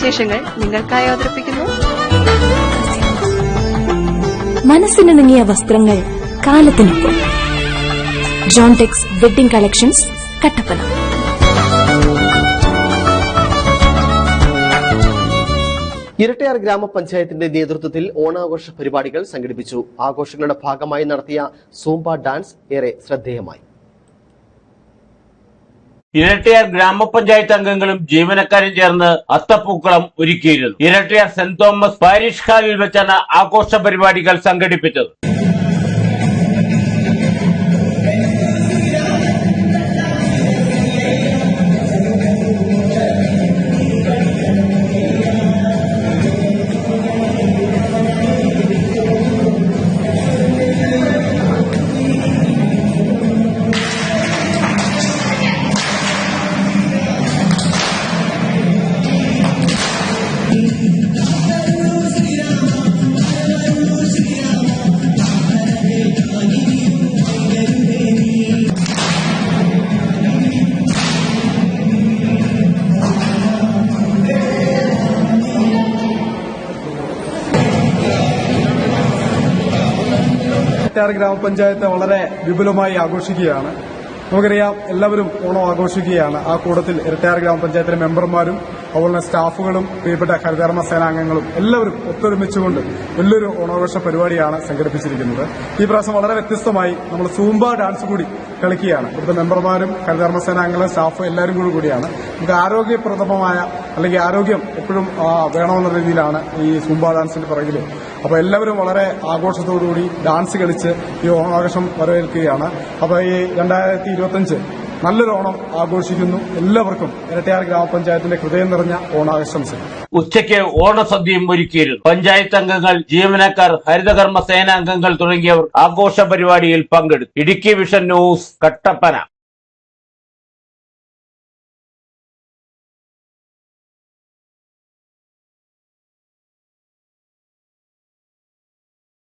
വിശേഷങ്ങൾ നിങ്ങൾക്കായി അവതരിപ്പിക്കുന്നു. മനസ്സിനിണങ്ങിയ വസ്ത്രങ്ങൾ കാലത്തിനൊപ്പം. Jontex wedding collections Kattappana. Irattayar ഗ്രാമപഞ്ചായത്തിന്റെ നേതൃത്വത്തിൽ ഓണാഘോഷ പരിപാടികൾ സംഘടിപ്പിച്ചു. ആഘോഷങ്ങളുടെ ഭാഗമായി നടത്തിയ സൂംബ ഡാൻസ് ഏറെ ശ്രദ്ധേയമായി. ഇരട്ടയാർ ഗ്രാമപഞ്ചായത്ത് അംഗങ്ങളും ജീവനക്കാരും ചേർന്ന് അത്തപ്പൂക്കളം ഒരുക്കിയിരുന്നു. ഇരട്ടിയാർ സെന്റ് തോമസ് പാരിഷ് ഹാളിൽ വെച്ചാണ് ആഘോഷ പരിപാടികൾ സംഘടിപ്പിച്ചത്. ഇരട്ടാർ ഗ്രാമപഞ്ചായത്ത് വളരെ വിപുലമായി ആഘോഷിക്കുകയാണ്. നമുക്കറിയാം എല്ലാവരും ഓണം ആഘോഷിക്കുകയാണ്. ആ കൂട്ടത്തിൽ ഇരട്ടയാർ ഗ്രാമപഞ്ചായത്തിലെ മെമ്പർമാരും അതുപോലെ സ്റ്റാഫുകളും പ്രിയപ്പെട്ട ഹരിതകർമ്മ സേനാംഗങ്ങളും എല്ലാവരും ഒത്തൊരുമിച്ചുകൊണ്ട് വലിയൊരു ഓണാഘോഷ പരിപാടിയാണ് സംഘടിപ്പിച്ചിരിക്കുന്നത്. ഈ പ്രാവശ്യം വളരെ വ്യത്യസ്തമായി നമ്മൾ സൂംബ ഡാൻസ് കൂടി കളിക്കുകയാണ്. ഇവിടുത്തെ മെമ്പർമാരും ഹരിതകർമ്മ സേനാംഗങ്ങളും സ്റ്റാഫും എല്ലാവരും കൂടി കൂടിയാണ്. നമുക്ക് ആരോഗ്യപ്രദമായ അല്ലെങ്കിൽ ആരോഗ്യം എപ്പോഴും വേണമെന്ന രീതിയിലാണ് ഈ സുംബ ഡാൻസിന്റെ പിറകിൽ അപ്പോൾ എല്ലാവരും വളരെ ആഘോഷത്തോടുകൂടി ഡാൻസ് കളിച്ച് ഈ ഓണാഘോഷം വരവേൽക്കുകയാണ്. അപ്പോൾ ഈ രണ്ടായിരത്തി ഇരുപത്തഞ്ച് നല്ലൊരു ഓണം ആഘോഷിക്കുന്നു എല്ലാവർക്കും. ഇരട്ടയാർ ഗ്രാമപഞ്ചായത്തിന്റെ ഹൃദയം നിറഞ്ഞ ഓണാശംസകൾ ഉച്ചയ്ക്ക് ഓണസദ്യയും ഒരുക്കിയിരുന്നു. പഞ്ചായത്ത് അംഗങ്ങൾ ജീവനക്കാർ ഹരിതകർമ്മ സേനാംഗങ്ങൾ തുടങ്ങിയവർ ആഘോഷ പരിപാടിയിൽ പങ്കെടുത്തു. Idukki vision news Kattappana.